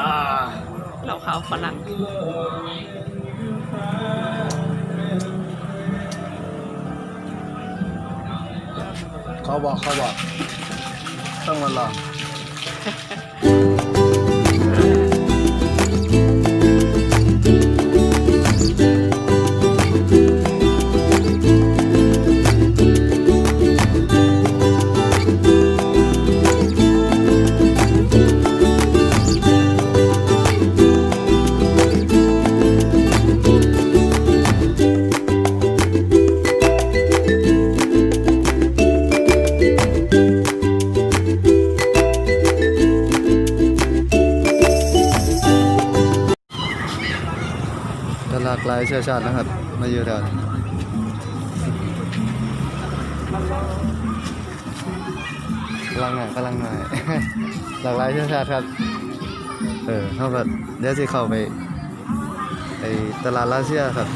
อ่าเราขาวฝรั่งเขาบอกเขาบอกต้องมาลอง ตลาดหลายเชื้อชาตินะครับ มาอยู่แถวนี้กำลังหน่อยกำลังหน่อย หลากหลายเชื้อชาติครับ เออเท่ากับเดี๋ยวจะเข้าไปไอตลาดรัสเซียครับ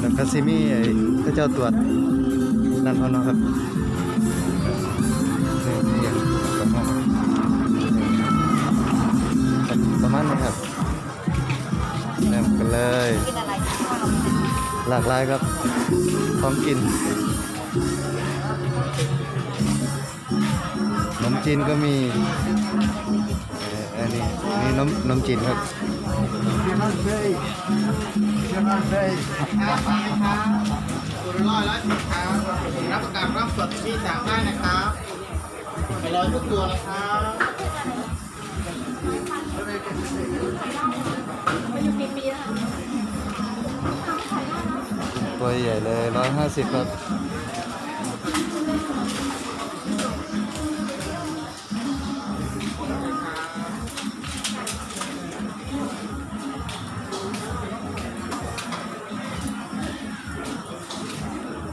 แล้วก็ซิมีไอ้เจ้าตรวจนั่นเขาเนาะครับ หลากหลายครับของกินขนมจีนก็มีอันนี้นี่นมนมจีนครับตัวละร้อยละสิบครับรับประกันรับสดที่สั่งได้นะครับไปรอทุกตัวนะครับไปอยู่มีมี ตัวใหญ่เลยร้อยห้าสิบครับ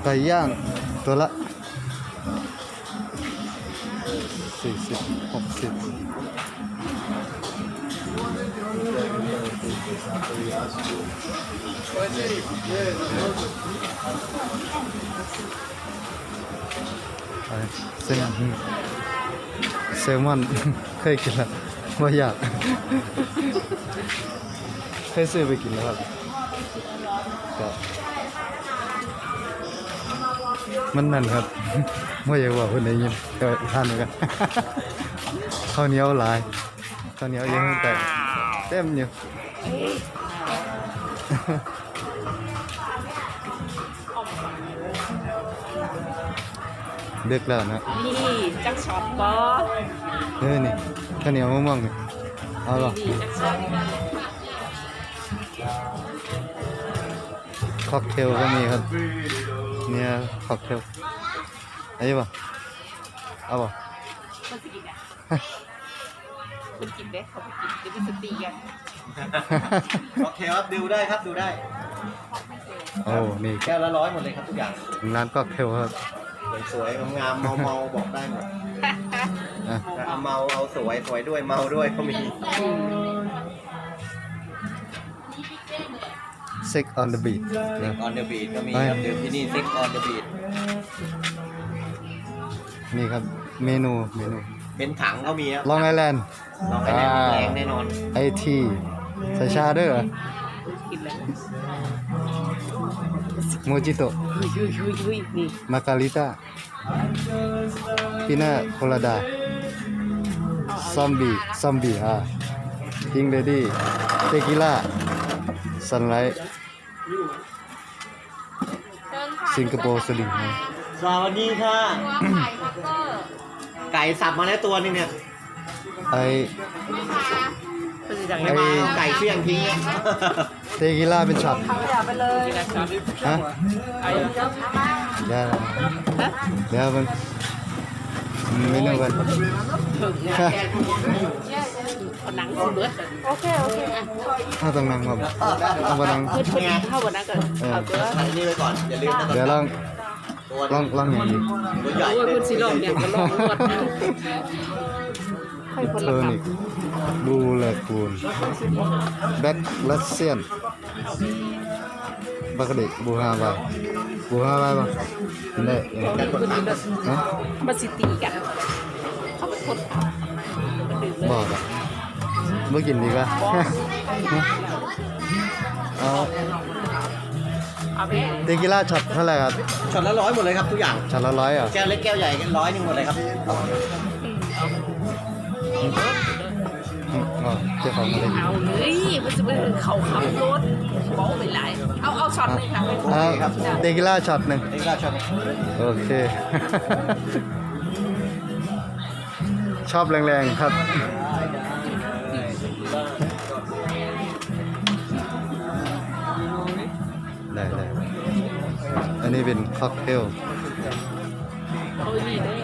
ไก่ย่างตัวละ เส้นแซลมอนเคยกินแล้วว่าอยากเคยซื้อไปกินแล้วครับก็มันนั่นครับไม่อยากว่าคนไหนยินแต่ว่าทานเอนกันข้าวเหนียวลายข้าวเหนียวยังแต่เต็มอยู่ เด็กแล้วนะนี่จักช็อตบอเออนี่ข้าวเหนียวมะม่วงนี่เอาหรอนี่จักช็อตค็อกเทลก็มีครับเนี่ยค็อกเทลเอะไรป่ะเอาป่ะมันสิกินอะมันกินได้เขาไปกินเดี๋ยวมันจะตีกัน โอเคครับดูได้ครับดูได้โอ้นี่แก้วละร้อยหมดเลยครับทุกอย่างร้านค็อกเทลครับสวยๆงามๆเมาๆบอกได้หมดอะเอาเมาเอาสวยสวยด้วยเมาด้วยก็มี Sick on the beat นะออนเดอะบีทก็มีครับดื่มที่นี่ซิกออนเดอะบีทนี่ครับเมนูเมนู เป็นถังก็มีครับลองไอแลนด์ลองไปแน่แรงแน่นอนไอทีใส่ชาด้วยเหรอกินเลยโมจิโตะยุยยุยยุยยุยนี่มาการิต้าพินาโคลาดาซอมบี้ซอมบี้อะพิงเดดี้เทกิล่าซันไลท์สิงคโปร์สลิงสวัสดีค่ะ ไก่สับมาแล้วตัวหนึงเนี่ยไอ มันจะจังไอ้ไงไม่มาไก่เฟี้ยงทิ้งเนี่ยเทกิล่าเป็นช็อตกินจักช็อตฮะไอ้เดี๋ยวฮะเดี๋ยวมันเมนูกันถึงเนี่ยคนนังสิเข้าต้องนั่งครับต้องมานั่งเพื่อนเข้าวันนั้นก่อนเอาตัวอันนี้ไปก่อนอย่าลืมเดี๋ยวลองลองลองอย่างนี้ตัวใหญ่โอ้ยคุณสิลองเนี่ยก็ลองรวด อยคนเทอละร์คนิกบูเลกูนแบ็คลัสเซียนบักเด็กบูฮาวายบูฮาวายป่ะกินได้ยังไงำคนนี้แบบฮะมาสิตีกันเขาเป็นคนมันดื่มเลยบอกอะเมื่อกินดีก็เอาเอาแม่เตกิล่าช็อตเท่าไหร่ครับช็อตละร้อยหมดเลยครับทุกอย่างช็อตละร้อยเหรอะแก้วเล็กแก้วใหญ่กันร้อยหนึ่งหมดเลยครับ เอาเจ้าของมาเลยเอาเลยมันจะเป็นเขาขับรถบอกไปหลายเอาเอาช็อตเลยค่ะอ่าเตกิล่าช็อตหนึ่งนี่ก็ช็อตโอเค ชอบแรงๆครับได้ได้อันนี้เป็นค็อกเทลโอ้ยนี่เด้อ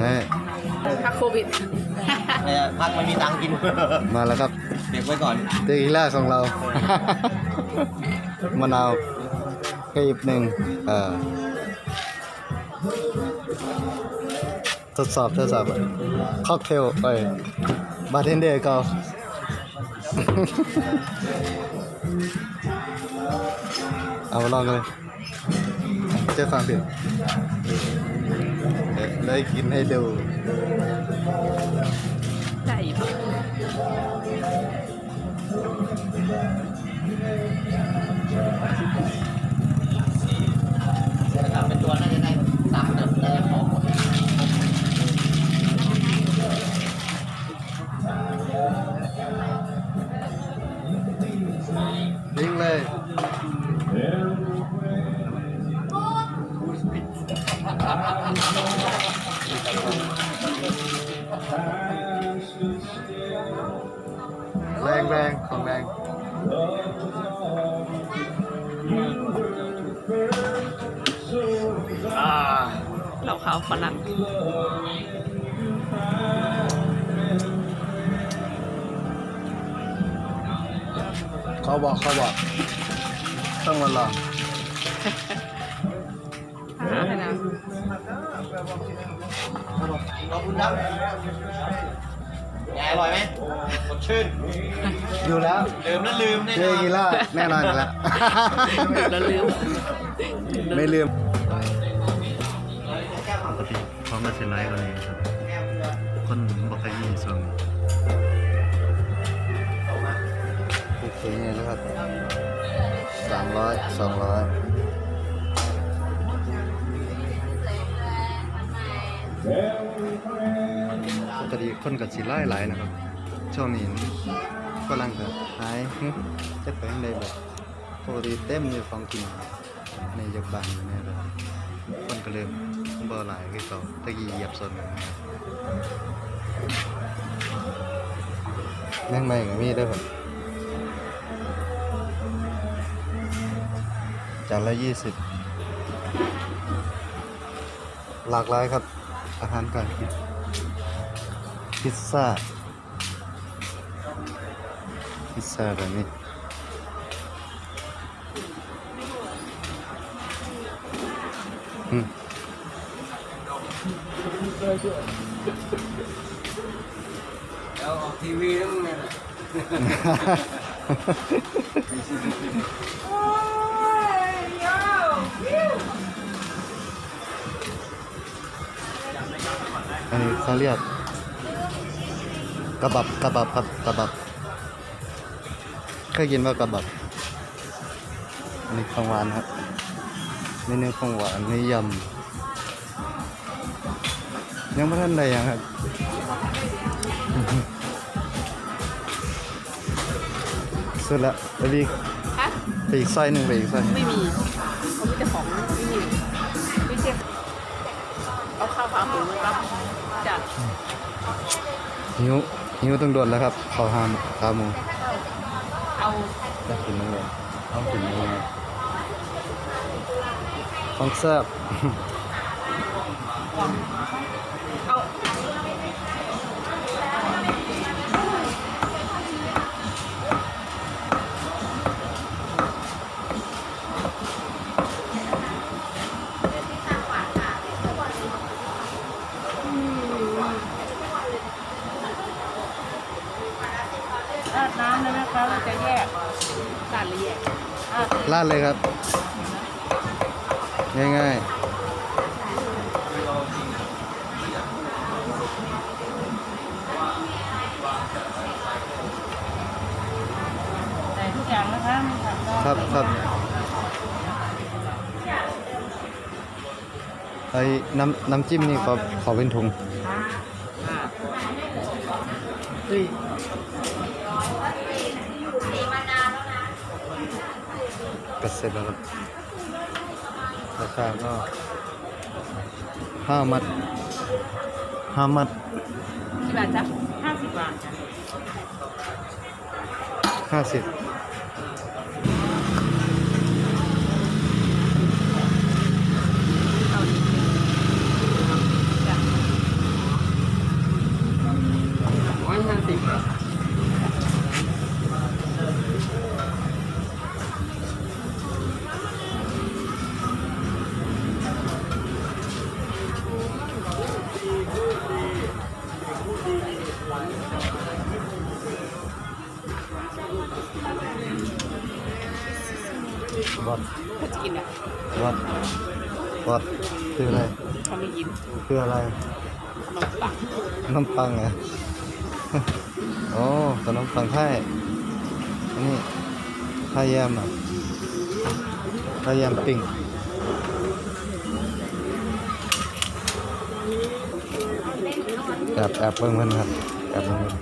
นะพักโควิด เนี่ยพักไม่มีตังค์กิน มาแล้วครับเก็บไว้ก่อน เตกิล่าของเรา มะนาวกรีบหนึ่งเอ่อทดสอบทดสอบค็อกเทลเอ้ยบาร์เทนเดอร์ก็ เอามาลองกันเลยเจ้าฟังดิเอ๊ะได้กินให้ดูได้ เราขาวฝรั่งเขาบอกเขาบอกต้องมาลองหาให้นะขอบคุณครับยายอร่อยไหมสดชื่น อยู่แล้ว ลืมนะลืมแน่เจนอนกีล่าแน่นอนอยู่แล้วเราลืม ไม่ลืมปกติ เขามาเซ็นไลฟ์กันนี้ครับ คนบอกให้ยินส่วนโอเคเนี่ยนะครับสามร้อยสองร้อยปกติคนกับสีไล่หลายนะครับ ช่วงนี้กำลังจะหายจะไปยังไงแบบปกติเต็มอยู่ของกินในยกบางอยู่เนี่ยแบบคนก็เริ่ม บ่หลายคือเก่าตะกี้เหยียบสนนั่งไม่ก็มีเด้วยครับจานละยี่สิบหลากหลายครับ อาหารการกินพิซซ่า พิซซ่าแบบนี้อืม แล้วออกทีวีแล้วมึงเนี่ยอันนี้เขาเรียกกระบับกระบับครับกระบับเคยกินว่ากระบับอันนี้ของหวานครับนี่เนื้อของหวานนี่ยำ ยังไม่ทันใดยังครับสุดละไปอีกฮะไปอีกซอยหนึ่งไปอีกซอยหนึ่งไม่มีเขามีแต่ของไม่มีไม่ใช่เอาข้าวขาหมูครับจ้ะหิวหิวต้องโดนแล้วครับข้าวหามขาหมูเอาอยากกินนั่นเลยเอากินนั่นเลยของแซ่บเอะลาดเลยครับ ง่ายใส่ทุกอย่างนะคะมีผักดองๆ ครับครับไอ้น้ำน้ำจิ้มนี่ขอขอเป็นถุง เฮ้ย ก็เสร็จแล้วครับราคาก็ห้ามัดห้ามัดกี่บาทจ๊ะห้าสิบบาทจ้ะห้าสิบ วัดวัดคืออะไรเขาไม่กินคืออะไรขนมปังขนมปังเหรอะโอ้ขนมปังไทยอันนี้ไทยแยมอะไทยแยมปิ้งแอบแอบเบิ่งมันครับแอบเบิ่งมัน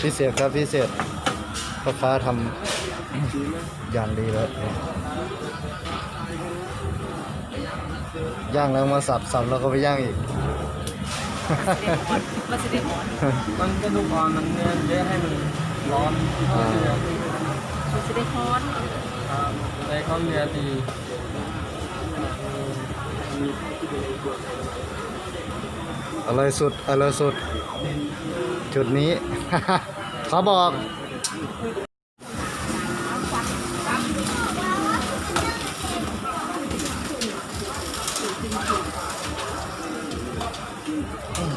พิเศษครับพิเศษพ่อค้าทำอย่างดีเลยย่างแล้วมาสับสับแล้วก็ไปย่างอีกมันจะได้หอมมันกระดูกอ่อนมันเนื้อเยอะให้มันร้อนอ่ามันจะได้ฮอนในข้าวเนื้อดี อร่อยสุดอร่อยสุด จุดนี้ เขาบอก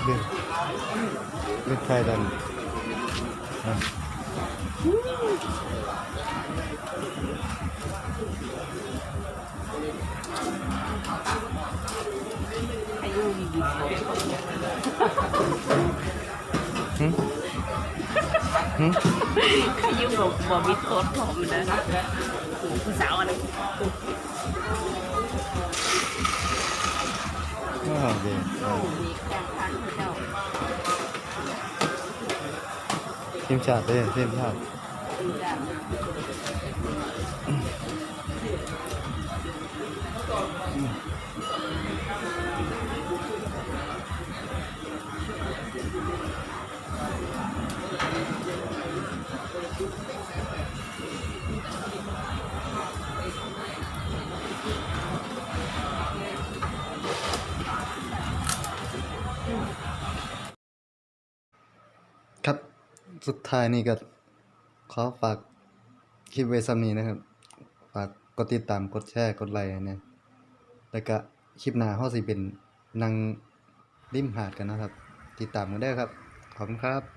เด็กเลือกไทยดัน ยุมีดีหึหึอายุบอกบอกมีโค้ดผมนะผู้สาวอะไรอ้าวดีอ่งทานพระเจ้าทีมชาติเลยทีมชาติจ้ะ สุดท้ายนี่ก็ขอฝากคลิปไว้ซ้ำนี้นะครับ ฝากกดติดตามกดแชร์กดไลค์นะแล้วก็คลิปหน้าเฮาสิเป็นนางริมหาดกันนะครับ ติดตามกันได้ครับ ขอบคุณครับ